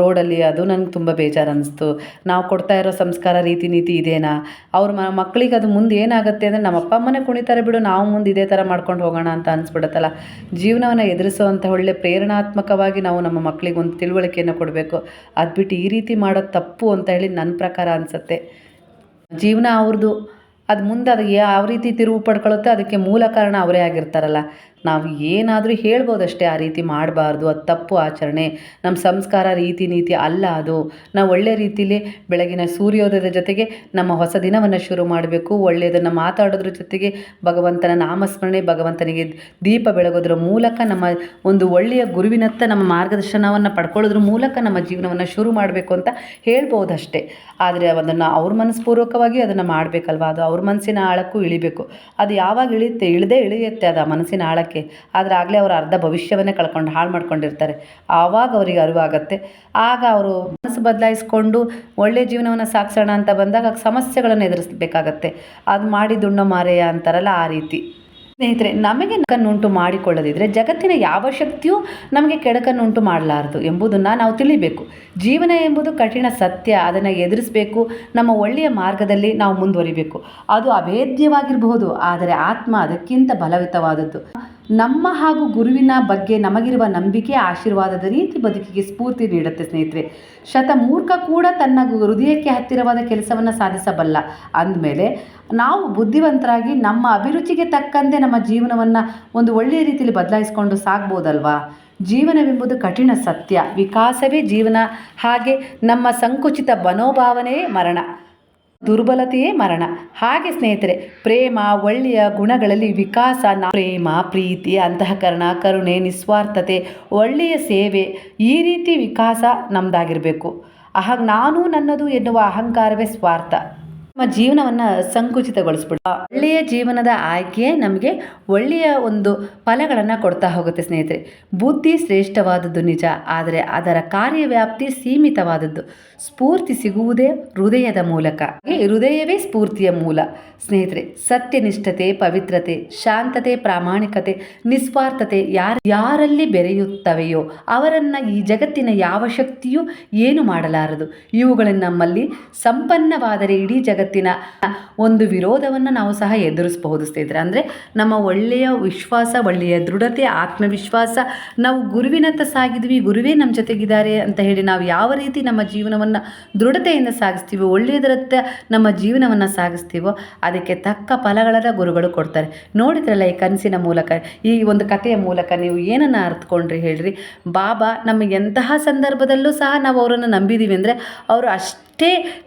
ರೋಡಲ್ಲಿ ಅದು ನನಗೆ ತುಂಬ ಬೇಜಾರು ಅನ್ನಿಸ್ತು ನಾವು ಕೊಡ್ತಾ ಇರೋ ಸಂಸ್ಕಾರ ರೀತಿ ನೀತಿ ಇದೇನಾ? ಅವ್ರ ಮಕ್ಕಳಿಗೆ ಅದು ಮುಂದೆ ಏನಾಗುತ್ತೆ ಅಂದರೆ ನಮ್ಮ ಅಪ್ಪ ಅಮ್ಮನೇ ಕುಣಿತಾರೆ ಬಿಡು, ನಾವು ಮುಂದೆ ಇದೇ ಥರ ಮಾಡ್ಕೊಂಡು ಹೋಗೋಣ ಅಂತ ಅನಿಸ್ಬಿಡುತ್ತಲ್ಲ. ಜೀವನವನ್ನು ಎದುರಿಸುವಂಥ ಒಳ್ಳೆ ಪ್ರೇರಣಾತ್ಮಕವಾಗಿ ನಾವು ನಮ್ಮ ಮಕ್ಕಳಿಗೆ ಒಂದು ತಿಳುವಳಿಕೆಯನ್ನು ಕೊಡಬೇಕು. ಅದು ಬಿಟ್ಟು ಈ ರೀತಿ ಮಾಡೋದು ತಪ್ಪು ಅಂತ ಹೇಳಿ ನನ್ನ ಪ್ರಕಾರ ಅನಿಸುತ್ತೆ. ಜೀವನ ಅವ್ರದ್ದು. ಅದು ಮುಂದೆ ಅದು ಯಾವ ರೀತಿ ತಿರುವು ಪಡ್ಕೊಳ್ಳುತ್ತೆ ಅದಕ್ಕೆ ಮೂಲ ಕಾರಣ ಅವರೇ ಆಗಿರ್ತಾರಲ್ಲ. ನಾವು ಏನಾದರೂ ಹೇಳ್ಬೋದಷ್ಟೇ ಆ ರೀತಿ ಮಾಡಬಾರ್ದು, ಅದು ತಪ್ಪು ಆಚರಣೆ. ನಮ್ಮ ಸಂಸ್ಕಾರ ರೀತಿ ನೀತಿ ಅಲ್ಲ ಅದು. ನಾವು ಒಳ್ಳೆ ರೀತಿಲಿ ಬೆಳಗಿನ ಸೂರ್ಯೋದಯದ ಜೊತೆಗೆ ನಮ್ಮ ಹೊಸ ದಿನವನ್ನು ಶುರು ಮಾಡಬೇಕು. ಒಳ್ಳೆಯದನ್ನು ಮಾತಾಡೋದ್ರ ಜೊತೆಗೆ ಭಗವಂತನ ನಾಮಸ್ಮರಣೆ, ಭಗವಂತನಿಗೆ ದೀಪ ಬೆಳಗೋದ್ರ ಮೂಲಕ ನಮ್ಮ ಒಂದು ಒಳ್ಳೆಯ ಗುರುವಿನತ್ತ ನಮ್ಮ ಮಾರ್ಗದರ್ಶನವನ್ನು ಪಡ್ಕೊಳ್ಳೋದ್ರ ಮೂಲಕ ನಮ್ಮ ಜೀವನವನ್ನು ಶುರು ಮಾಡಬೇಕು ಅಂತ ಹೇಳ್ಬೋದಷ್ಟೇ. ಆದರೆ ಅದನ್ನು ಅವ್ರ ಮನಸ್ಪೂರ್ವಕವಾಗಿ ಅದನ್ನು ಮಾಡಬೇಕಲ್ವ? ಅದು ಅವ್ರ ಮನಸ್ಸಿನ ಆಳಕ್ಕೂ ಇಳಿಬೇಕು. ಅದು ಯಾವಾಗ ಇಳಿಯುತ್ತೆ? ಇಳದೇ ಇಳಿಯುತ್ತೆ. ಅದು ಆ ಮನಸ್ಸಿನ ಆಳಕ್ಕೆ ಆದರೆ ಆಗಲೇ ಅವರು ಅರ್ಧ ಭವಿಷ್ಯವನ್ನೇ ಕಳ್ಕೊಂಡು ಹಾಳು ಮಾಡ್ಕೊಂಡಿರ್ತಾರೆ. ಆವಾಗ ಅವರಿಗೆ ಅರಿವಾಗತ್ತೆ ಆಗ ಅವರು ಮನಸ್ಸು ಬದಲಾಯಿಸ್ಕೊಂಡು ಒಳ್ಳೆಯ ಜೀವನವನ್ನು ಸಾಗಿಸೋಣ ಅಂತ ಬಂದಾಗ ಸಮಸ್ಯೆಗಳನ್ನು ಎದುರಿಸಬೇಕಾಗತ್ತೆ. ಅದು ಮಾಡಿ ದುಣ್ಣ ಮಾರೆಯ ಅಂತಾರಲ್ಲ ಆ ರೀತಿ. ಸ್ನೇಹಿತರೆ, ನಮಗೆ ನಕನ್ನುಂಟು ಮಾಡಿಕೊಳ್ಳದಿದ್ದರೆ ಜಗತ್ತಿನ ಯಾವ ಶಕ್ತಿಯೂ ನಮಗೆ ಕೆಡಕನ್ನುಂಟು ಮಾಡಲಾರದು ಎಂಬುದನ್ನು ನಾವು ತಿಳಿಬೇಕು. ಜೀವನ ಎಂಬುದು ಕಠಿಣ ಸತ್ಯ. ಅದನ್ನು ಎದುರಿಸಬೇಕು. ನಮ್ಮ ಒಳ್ಳೆಯ ಮಾರ್ಗದಲ್ಲಿ ನಾವು ಮುಂದುವರಿಬೇಕು. ಅದು ಅಭೇದ್ಯವಾಗಿರಬಹುದು. ಆದರೆ ಆತ್ಮ ಅದಕ್ಕಿಂತ ಬಲವಿತವಾದದ್ದು ನಮ್ಮ ಹಾಗೂ ಗುರುವಿನ ಬಗ್ಗೆ ನಮಗಿರುವ ನಂಬಿಕೆ, ಆಶೀರ್ವಾದದ ರೀತಿ ಬದುಕಿಗೆ ಸ್ಫೂರ್ತಿ ನೀಡುತ್ತೆ ಸ್ನೇಹಿತರೆ. ಶತಮೂರ್ಖ ಕೂಡ ತನ್ನ ಹೃದಯಕ್ಕೆ ಹತ್ತಿರವಾದ ಕೆಲಸವನ್ನು ಸಾಧಿಸಬಲ್ಲ. ಅಂದಮೇಲೆ ನಾವು ಬುದ್ಧಿವಂತರಾಗಿ ನಮ್ಮ ಅಭಿರುಚಿಗೆ ತಕ್ಕಂತೆ ನಮ್ಮ ಜೀವನವನ್ನು ಒಂದು ಒಳ್ಳೆಯ ರೀತಿಯಲ್ಲಿ ಬದಲಾಯಿಸ್ಕೊಂಡು ಸಾಗ್ಬೋದಲ್ವಾ? ಜೀವನವೆಂಬುದು ಕಠಿಣ ಸತ್ಯ. ವಿಕಾಸವೇ ಜೀವನ. ಹಾಗೆ ನಮ್ಮ ಸಂಕುಚಿತ ಮನೋಭಾವನೆಯೇ ಮರಣ. ದುರ್ಬಲತೆಯೇ ಮರಣ. ಹಾಗೆ ಸ್ನೇಹಿತರೆ, ಪ್ರೇಮ, ಒಳ್ಳೆಯ ಗುಣಗಳಲ್ಲಿ ವಿಕಾಸ ಪ್ರೇಮ, ಪ್ರೀತಿ, ಅಂತಃಕರಣ, ಕರುಣೆ, ನಿಸ್ವಾರ್ಥತೆ, ಒಳ್ಳೆಯ ಸೇವೆ ಈ ರೀತಿ ವಿಕಾಸ ನಮ್ಮದಾಗಿರಬೇಕು ಅಹ ನಾನು ನನ್ನದು ಎನ್ನುವ ಅಹಂಕಾರವೇ ಸ್ವಾರ್ಥ. ನಮ್ಮ ಜೀವನವನ್ನು ಸಂಕುಚಿತಗೊಳಿಸ್ಬಿಟ್ಟು ಒಳ್ಳೆಯ ಜೀವನದ ಆಯ್ಕೆ ನಮಗೆ ಒಳ್ಳೆಯ ಒಂದು ಫಲಗಳನ್ನು ಕೊಡ್ತಾ ಹೋಗುತ್ತೆ ಸ್ನೇಹಿತರೆ. ಬುದ್ಧಿ ಶ್ರೇಷ್ಠವಾದದ್ದು ನಿಜ, ಆದರೆ ಅದರ ಕಾರ್ಯವ್ಯಾಪ್ತಿ ಸೀಮಿತವಾದದ್ದು. ಸ್ಫೂರ್ತಿ ಸಿಗುವುದೇ ಹೃದಯದ ಮೂಲಕ. ಹೃದಯವೇ ಸ್ಫೂರ್ತಿಯ ಮೂಲ. ಸ್ನೇಹಿತರೆ, ಸತ್ಯನಿಷ್ಠತೆ, ಪವಿತ್ರತೆ, ಶಾಂತತೆ, ಪ್ರಾಮಾಣಿಕತೆ, ನಿಸ್ವಾರ್ಥತೆ ಯಾರು, ಯಾರಲ್ಲಿ ಬೆರೆಯುತ್ತವೆಯೋ ಅವರನ್ನು ಈ ಜಗತ್ತಿನ ಯಾವ ಶಕ್ತಿಯೂ ಏನು ಮಾಡಲಾರದು. ಇವುಗಳನ್ನು ನಮ್ಮಲ್ಲಿ ಸಂಪನ್ನವಾದರೆ ಇಡೀ ಜಗತ್ತಿನ ಒಂದು ವಿರೋಧವನ್ನು ನಾವು ಸಹ ಎದುರಿಸಬಹುದು ಸ್ನೇಹಿತರೆ. ಅಂದರೆ ನಮ್ಮ ಒಳ್ಳೆಯ ವಿಶ್ವಾಸ, ಒಳ್ಳೆಯ ದೃಢತೆ, ಆತ್ಮವಿಶ್ವಾಸ, ನಾವು ಗುರುವಿನತ್ತ ಸಾಗಿದ್ವಿ, ಗುರುವೇ ನಮ್ಮ ಜೊತೆಗಿದ್ದಾರೆ ಅಂತ ಹೇಳಿ ನಾವು ಯಾವ ರೀತಿ ನಮ್ಮ ಜೀವನವನ್ನು ದೃಢತೆಯಿಂದ ಸಾಗಿಸ್ತೀವೋ, ಒಳ್ಳೆಯದರತ್ತ ನಮ್ಮ ಜೀವನವನ್ನು ಸಾಗಿಸ್ತೀವೋ, ಅದಕ್ಕೆ ತಕ್ಕ ಫಲಗಳನ್ನು ಗುರುಗಳು ಕೊಡ್ತಾರೆ. ನೋಡಿದ್ರಲ್ಲ ಈ ಕನಸಿನ ಮೂಲಕ, ಈ ಒಂದು ಕಥೆಯ ಮೂಲಕ ನೀವು ಏನನ್ನು ಅರ್ಥಕೊಂಡ್ರಿ ಹೇಳ್ರಿ? ಬಾಬಾ, ನಮಗೆ ಎಂತಹ ಸಂದರ್ಭದಲ್ಲೂ ಸಹ ನಾವು ಅವರನ್ನು ನಂಬಿದ್ದೀವಿ ಅಂದರೆ, ಅವರು ಅಷ್ಟೇ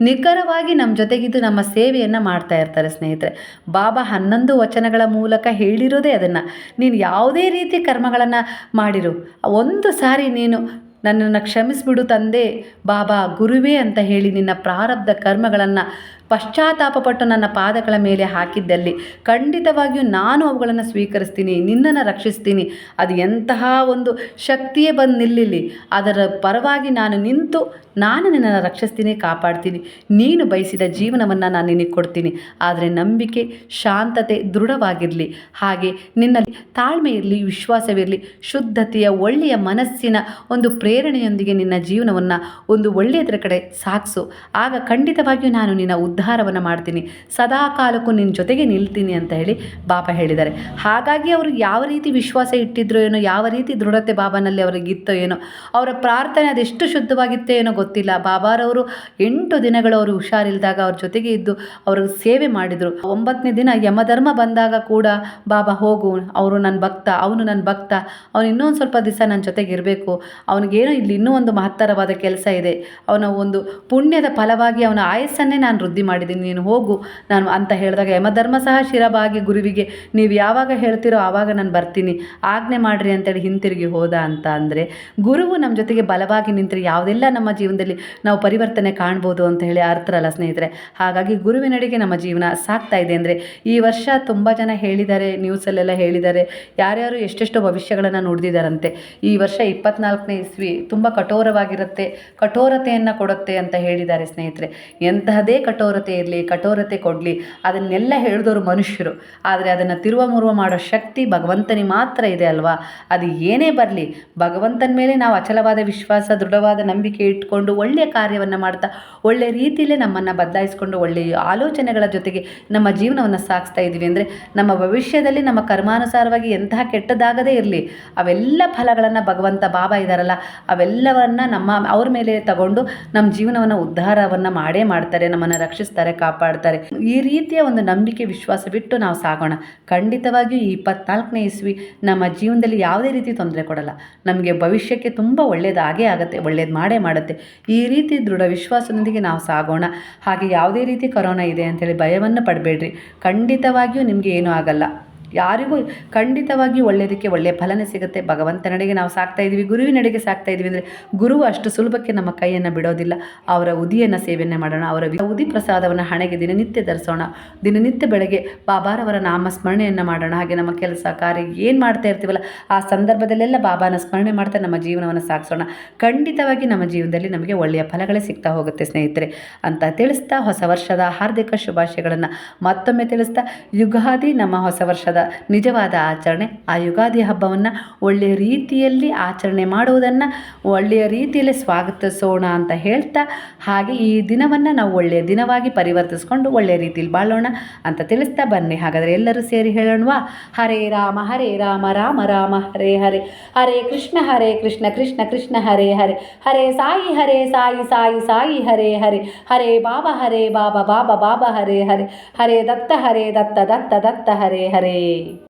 ನಿಖರವಾಗಿ ನಮ್ಮ ಜೊತೆಗಿದ್ದು ನಮ್ಮ ಸೇವೆಯನ್ನು ಮಾಡ್ತಾ ಇರ್ತಾರೆ ಸ್ನೇಹಿತರೆ. ಬಾಬಾ ಹನ್ನೊಂದು ವಚನಗಳ ಮೂಲಕ ಹೇಳಿರೋದೇ ಅದನ್ನು. ನೀನು ಯಾವುದೇ ರೀತಿ ಕರ್ಮಗಳನ್ನು ಮಾಡಿರು, ಒಂದು ಸಾರಿ ನೀನು ನನ್ನನ್ನು ಕ್ಷಮಿಸಿಬಿಡು ತಂದೆ, ಬಾಬಾ ಗುರುವೇ ಅಂತ ಹೇಳಿ ನಿನ್ನ ಪ್ರಾರಬ್ಧ ಕರ್ಮಗಳನ್ನು ಪಶ್ಚಾತ್ತಾಪಪಟ್ಟು ನನ್ನ ಪಾದಗಳ ಮೇಲೆ ಹಾಕಿದ್ದಲ್ಲಿ ಖಂಡಿತವಾಗಿಯೂ ನಾನು ಅವುಗಳನ್ನು ಸ್ವೀಕರಿಸ್ತೀನಿ, ನಿನ್ನನ್ನು ರಕ್ಷಿಸ್ತೀನಿ. ಅದು ಎಂತಹ ಒಂದು ಶಕ್ತಿಯೇ ಬಂದು ನಿಲ್ಲಿಲಿ. ಅದರ ಪರವಾಗಿ ನಾನು ನಿಂತು ನಾನು ನಿನ್ನನ್ನು ರಕ್ಷಿಸ್ತೀನಿ, ಕಾಪಾಡ್ತೀನಿ. ನೀನು ಬಯಸಿದ ಜೀವನವನ್ನು ನಾನು ನಿನಗೆ ಕೊಡ್ತೀನಿ. ಆದರೆ ನಂಬಿಕೆ, ಶಾಂತತೆ ದೃಢವಾಗಿರಲಿ. ಹಾಗೆ ನಿನ್ನಲ್ಲಿ ತಾಳ್ಮೆ ಇರಲಿ ವಿಶ್ವಾಸವಿರಲಿ. ಶುದ್ಧತೆಯ ಒಳ್ಳೆಯ ಮನಸ್ಸಿನ ಒಂದು ಪ್ರೇರಣೆಯೊಂದಿಗೆ ನಿನ್ನ ಜೀವನವನ್ನು ಒಂದು ಒಳ್ಳೆಯದರ ಕಡೆ ಸಾಗಿಸು. ಆಗ ಖಂಡಿತವಾಗಿಯೂ ನಾನು ನಿನ್ನ ಉದ್ಧಾರವನ್ನು ಮಾಡ್ತೀನಿ. ಸದಾ ಕಾಲಕ್ಕೂ ನಿನ್ನ ಜೊತೆಗೆ ನಿಲ್ತೀನಿ ಅಂತ ಹೇಳಿ ಬಾಬಾ ಹೇಳಿದ್ದಾರೆ. ಹಾಗಾಗಿ ಅವರು ಯಾವ ರೀತಿ ವಿಶ್ವಾಸ ಇಟ್ಟಿದ್ರು ಏನೋ, ಯಾವ ರೀತಿ ದೃಢತೆ ಬಾಬಾನಲ್ಲಿ ಅವರಿಗಿತ್ತೋ ಏನೋ, ಅವರ ಪ್ರಾರ್ಥನೆ ಅದೆಷ್ಟು ಶುದ್ಧವಾಗಿತ್ತೋ ಏನೋ ಗೊತ್ತಿಲ್ಲ. ಬಾಬಾರವರು ಎಂಟು ದಿನಗಳು ಅವರು ಹುಷಾರಿಲ್ದಾಗ ಅವ್ರ ಜೊತೆಗೆ ಇದ್ದು ಅವರು ಸೇವೆ ಮಾಡಿದರು. ಒಂಬತ್ತನೇ ದಿನ ಯಮಧರ್ಮ ಬಂದಾಗ ಕೂಡ ಬಾಬಾ ಹೋಗು, ಅವರು ನನ್ನ ಭಕ್ತ, ಅವನು ನನ್ನ ಭಕ್ತ, ಅವನು ಇನ್ನೊಂದು ಸ್ವಲ್ಪ ದಿವಸ ನನ್ನ ಜೊತೆಗೆ ಇರಬೇಕು. ಅವನಿಗೇನೋ ಇಲ್ಲಿ ಇನ್ನೂ ಒಂದು ಮಹತ್ತರವಾದ ಕೆಲಸ ಇದೆ. ಅವನ ಒಂದು ಪುಣ್ಯದ ಫಲವಾಗಿ ಅವನ ಆಯಸ್ಸನ್ನೇ ನಾನು ವೃದ್ಧಿ ಮಾಡಿದ್ದೀನಿ, ನೀನು ಹೋಗು. ನಾನು ಅಂತ ಹೇಳಿದಾಗ, ಯಮಧರ್ಮ ಸಹ ಶಿರಬಾಗಿ ಗುರುವಿಗೆ, ನೀವು ಯಾವಾಗ ಹೇಳ್ತೀರೋ ಆವಾಗ ನಾನು ಬರ್ತೀನಿ. ಆಜ್ಞೆ ಮಾಡಿರಿ ಅಂತೇಳಿ ಹಿಂತಿರುಗಿ ಹೋದ ಅಂತ ಅಂದರೆ, ಗುರುವು ನಮ್ಮ ಜೊತೆಗೆ ಬಲವಾಗಿ ನಿಂತರೆ ಯಾವುದೆಲ್ಲ ನಮ್ಮ ಜೀವನದಲ್ಲಿ ನಾವು ಪರಿವರ್ತನೆ ಕಾಣ್ಬೋದು ಅಂತ ಹೇಳಿ ಅರ್ಥರಲ್ಲ ಸ್ನೇಹಿತರೆ. ಹಾಗಾಗಿ ಗುರುವಿನಡೆಗೆ ನಮ್ಮ ಜೀವನ ಸಾಕ್ತಾ ಇದೆ ಅಂದರೆ, ಈ ವರ್ಷ ತುಂಬ ಜನ ಹೇಳಿದ್ದಾರೆ ನ್ಯೂಸಲ್ಲೆಲ್ಲ ಹೇಳಿದ್ದಾರೆ. ಯಾರ್ಯಾರು ಎಷ್ಟೆಷ್ಟು ಭವಿಷ್ಯಗಳನ್ನು ನುಡಿದಿದ್ದಾರಂತೆ. ಈ ವರ್ಷ ಇಪ್ಪತ್ನಾಲ್ಕನೇ ಇಸ್ವಿ ತುಂಬ ಕಠೋರವಾಗಿರುತ್ತೆ, ಕಠೋರತೆಯನ್ನು ಕೊಡುತ್ತೆ ಅಂತ ಹೇಳಿದ್ದಾರೆ ಸ್ನೇಹಿತರೆ. ಎಂತಹದೇ ಕಠೋರತೆ ಇರಲಿ, ಕಠೋರತೆ ಕೊಡಲಿ, ಅದನ್ನೆಲ್ಲ ಹೇಳಿದವರು ಮನುಷ್ಯರು. ಆದರೆ ಅದನ್ನು ತಿರುವ ಮುರುವ ಮಾಡೋ ಶಕ್ತಿ ಭಗವಂತನಿಗೆ ಮಾತ್ರ ಇದೆ ಅಲ್ವಾ? ಅದು ಏನೇ ಬರಲಿ, ಭಗವಂತನ ಮೇಲೆ ನಾವು ಅಚಲವಾದ ವಿಶ್ವಾಸ, ದೃಢವಾದ ನಂಬಿಕೆ ಇಟ್ಕೊಂಡು ಒಳ್ಳೆಯ ಕಾರ್ಯವನ್ನು ಮಾಡ್ತಾ ಒಳ್ಳೆಯ ರೀತಿಯಲ್ಲೇ ನಮ್ಮನ್ನು ಬದಲಾಯಿಸ್ಕೊಂಡು ಒಳ್ಳೆಯ ಆಲೋಚನೆಗಳ ಜೊತೆಗೆ ನಮ್ಮ ಜೀವನವನ್ನು ಸಾಗಿಸ್ತಾ ಇದ್ದೀವಿ ಅಂದರೆ ನಮ್ಮ ಭವಿಷ್ಯದಲ್ಲಿ ನಮ್ಮ ಕರ್ಮಾನುಸಾರವಾಗಿ ಎಂತಹ ಕೆಟ್ಟದಾಗದೇ ಇರಲಿ, ಅವೆಲ್ಲ ಫಲಗಳನ್ನು ಭಗವಂತ ಬಾಬಾ ಇದ್ದಾರಲ್ಲ ಅವೆಲ್ಲವನ್ನು ನಮ್ಮ ಅವ್ರ ಮೇಲೆ ತಗೊಂಡು ನಮ್ಮ ಜೀವನವನ್ನು ಉದ್ಧಾರವನ್ನು ಮಾಡೇ ಮಾಡ್ತಾರೆ, ನಮ್ಮನ್ನು ರಕ್ಷಿಸ್ತಾರೆ, ಕಾಪಾಡ್ತಾರೆ. ಈ ರೀತಿಯ ಒಂದು ನಂಬಿಕೆ, ವಿಶ್ವಾಸ ಬಿಟ್ಟು ನಾವು ಸಾಗೋಣ. ಖಂಡಿತವಾಗಿಯೂ ಈ ಇಪ್ಪತ್ನಾಲ್ಕನೇ ಇಸ್ವಿ ನಮ್ಮ ಜೀವನದಲ್ಲಿ ಯಾವುದೇ ರೀತಿ ತೊಂದರೆ ಕೊಡಲ್ಲ. ನಮಗೆ ಭವಿಷ್ಯಕ್ಕೆ ತುಂಬ ಒಳ್ಳೆಯದಾಗೇ ಆಗುತ್ತೆ, ಒಳ್ಳೇದು ಮಾಡೇ ಮಾಡುತ್ತೆ. ಈ ರೀತಿ ದೃಢ ವಿಶ್ವಾಸದೊಂದಿಗೆ ನಾವು ಸಾಗೋಣ. ಹಾಗೆ ಯಾವುದೇ ರೀತಿ ಕೊರೋನಾ ಇದೆ ಅಂತೇಳಿ ಭಯವನ್ನು ಪಡಬೇಡ್ರಿ. ಖಂಡಿತವಾಗಿಯೂ ನಿಮಗೆ ಏನೂ ಆಗಲ್ಲ. ಯಾರಿಗೂ ಖಂಡಿತವಾಗಿ ಒಳ್ಳೆಯದಕ್ಕೆ ಒಳ್ಳೆಯ ಫಲನೇ ಸಿಗುತ್ತೆ. ಭಗವಂತನಡೆಗೆ ನಾವು ಸಾಕ್ತಾ ಇದ್ದೀವಿ, ಗುರುವಿನಡೆಗೆ ಸಾಕ್ತಾ ಇದ್ದೀವಿ ಅಂದರೆ ಗುರು ಅಷ್ಟು ಸುಲಭಕ್ಕೆ ನಮ್ಮ ಕೈಯನ್ನು ಬಿಡೋದಿಲ್ಲ. ಅವರ ಉದಿಯನ್ನು ಸೇವೆಯನ್ನು ಮಾಡೋಣ, ಅವರ ಉದಿ ಪ್ರಸಾದವನ್ನು ಹಣೆಗೆ ದಿನನಿತ್ಯ ಧರಿಸೋಣ, ದಿನನಿತ್ಯ ಬೆಳಗ್ಗೆ ಬಾಬಾರವರ ನಾಮ ಸ್ಮರಣೆಯನ್ನು ಮಾಡೋಣ. ಹಾಗೆ ನಮ್ಮ ಕೆಲಸ, ಕಾರ್ಯ ಏನು ಮಾಡ್ತಾ ಇರ್ತೀವಲ್ಲ, ಆ ಸಂದರ್ಭದಲ್ಲೆಲ್ಲ ಬಾಬಾನ ಸ್ಮರಣೆ ಮಾಡ್ತಾ ನಮ್ಮ ಜೀವನವನ್ನು ಸಾಗಿಸೋಣ. ಖಂಡಿತವಾಗಿ ನಮ್ಮ ಜೀವನದಲ್ಲಿ ನಮಗೆ ಒಳ್ಳೆಯ ಫಲಗಳೇ ಸಿಗ್ತಾ ಹೋಗುತ್ತೆ ಸ್ನೇಹಿತರೆ. ಅಂತ ತಿಳಿಸ್ತಾ ಹೊಸ ವರ್ಷದ ಹಾರ್ದಿಕ ಶುಭಾಶಯಗಳನ್ನು ಮತ್ತೊಮ್ಮೆ ತಿಳಿಸ್ತಾ, ಯುಗಾದಿ ನಮ್ಮ ಹೊಸ ವರ್ಷದ ನಿಜವಾದ ಆಚರಣೆ. ಆ ಯುಗಾದಿ ಹಬ್ಬವನ್ನು ಒಳ್ಳೆಯ ರೀತಿಯಲ್ಲಿ ಆಚರಣೆ ಮಾಡುವುದನ್ನು ಒಳ್ಳೆಯ ರೀತಿಯಲ್ಲಿ ಸ್ವಾಗತಿಸೋಣ ಅಂತ ಹೇಳ್ತಾ, ಹಾಗೆ ಈ ದಿನವನ್ನು ನಾವು ಒಳ್ಳೆಯ ದಿನವಾಗಿ ಪರಿವರ್ತಿಸ್ಕೊಂಡು ಒಳ್ಳೆಯ ರೀತಿಯಲ್ಲಿ ಬಾಳೋಣ ಅಂತ ತಿಳಿಸ್ತಾ ಬನ್ನಿ. ಹಾಗಾದರೆ ಎಲ್ಲರೂ ಸೇರಿ ಹೇಳೋಣವಾ? ಹರೇ ರಾಮ ಹರೇ ರಾಮ ರಾಮ ರಾಮ, ಹರೇ ಹರೇ. ಹರೇ ಕೃಷ್ಣ ಹರೇ ಕೃಷ್ಣ ಕೃಷ್ಣ ಕೃಷ್ಣ, ಹರೇ ಹರೇ. ಹರೇ ಸಾಯಿ ಹರೇ ಸಾಯಿ ಸಾಯಿ ಸಾಯಿ, ಹರೇ ಹರೇ. ಹರೇ ಬಾಬಾ ಹರೇ ಬಾಬಾ ಬಾಬಾ ಬಾಬಾ, ಹರೇ ಹರೇ. ಹರೇ ದತ್ತ ಹರೇ ದತ್ತ ದತ್ತ ದತ್ತ, ಹರೇ ಹರೇ. day.